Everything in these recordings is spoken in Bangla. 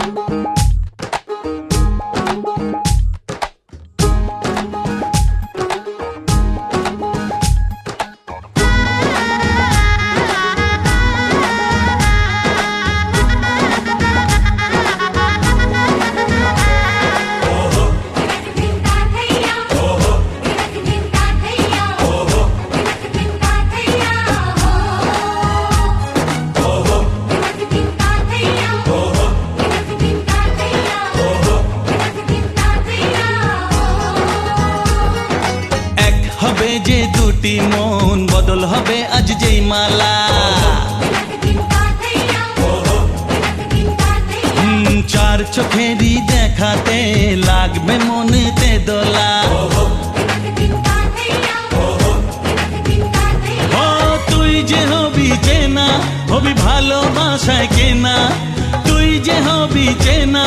এক বদল হবে আজ যেই মালা। চার চোখেরই দেখাতে লাগবে মনেতে দোলা তুই যে হবি চেনা, হবি ভালোবাসায় কেনা, তুই যে হবি চেনা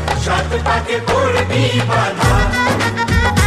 ছয় না সাত পাকে পড়বি বাধা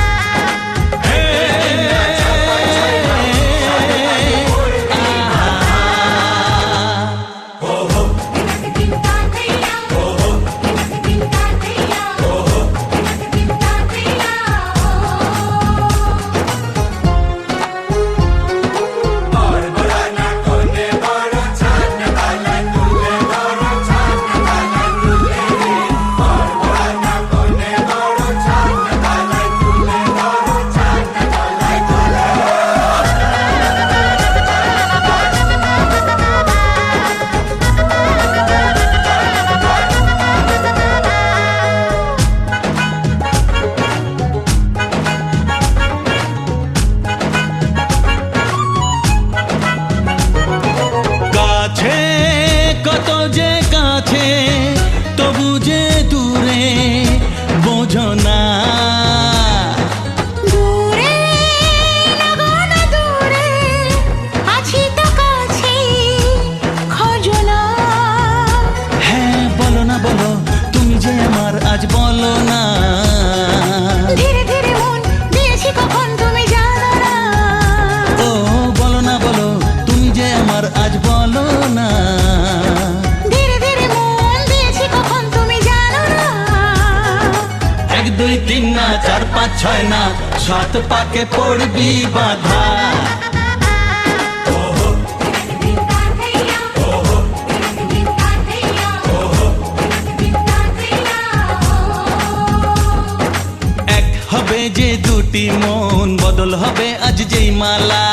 ছয় না, সাত পাকে পড়বি বাধা। হবে যে দুটি মন, বদল হবে আজ যেই মালা।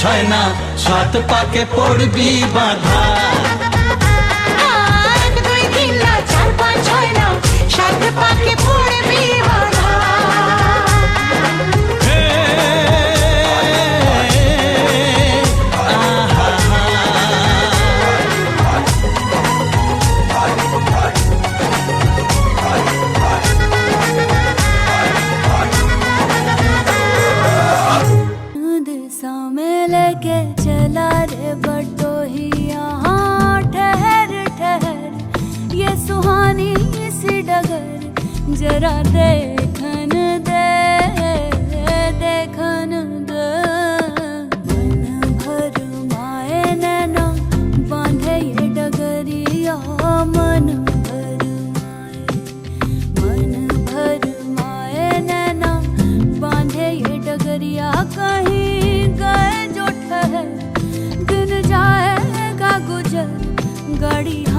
ছয় না, সাত পাকে পড়বি বাধা। এক দুই তিন না, চার পাঁচ ছয় না, সাত পাকে পড়বি गाड़ी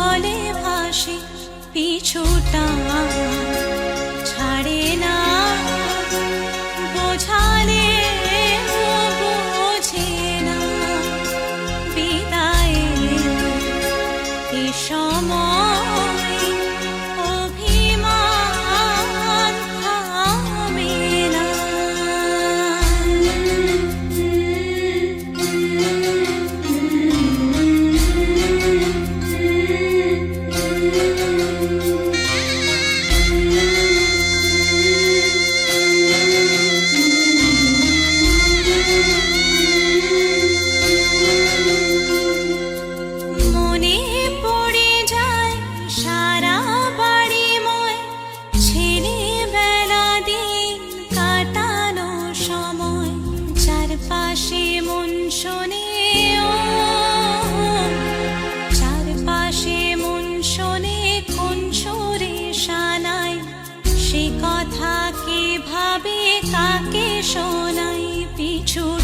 জলে ভাসে পিছুটা। তাকে শোনাই পিছু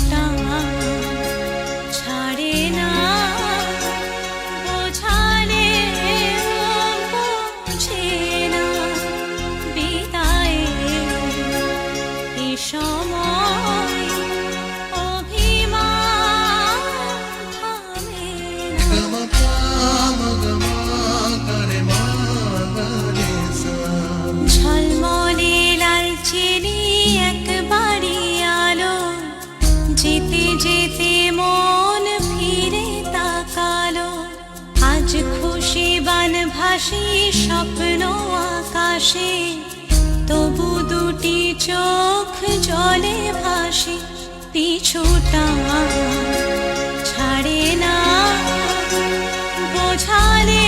হাসি স্বপ্ন আকাশে তবু দুটি চোখ জলে ভাসে পিছুটা ছাড়ে না। বোঝালে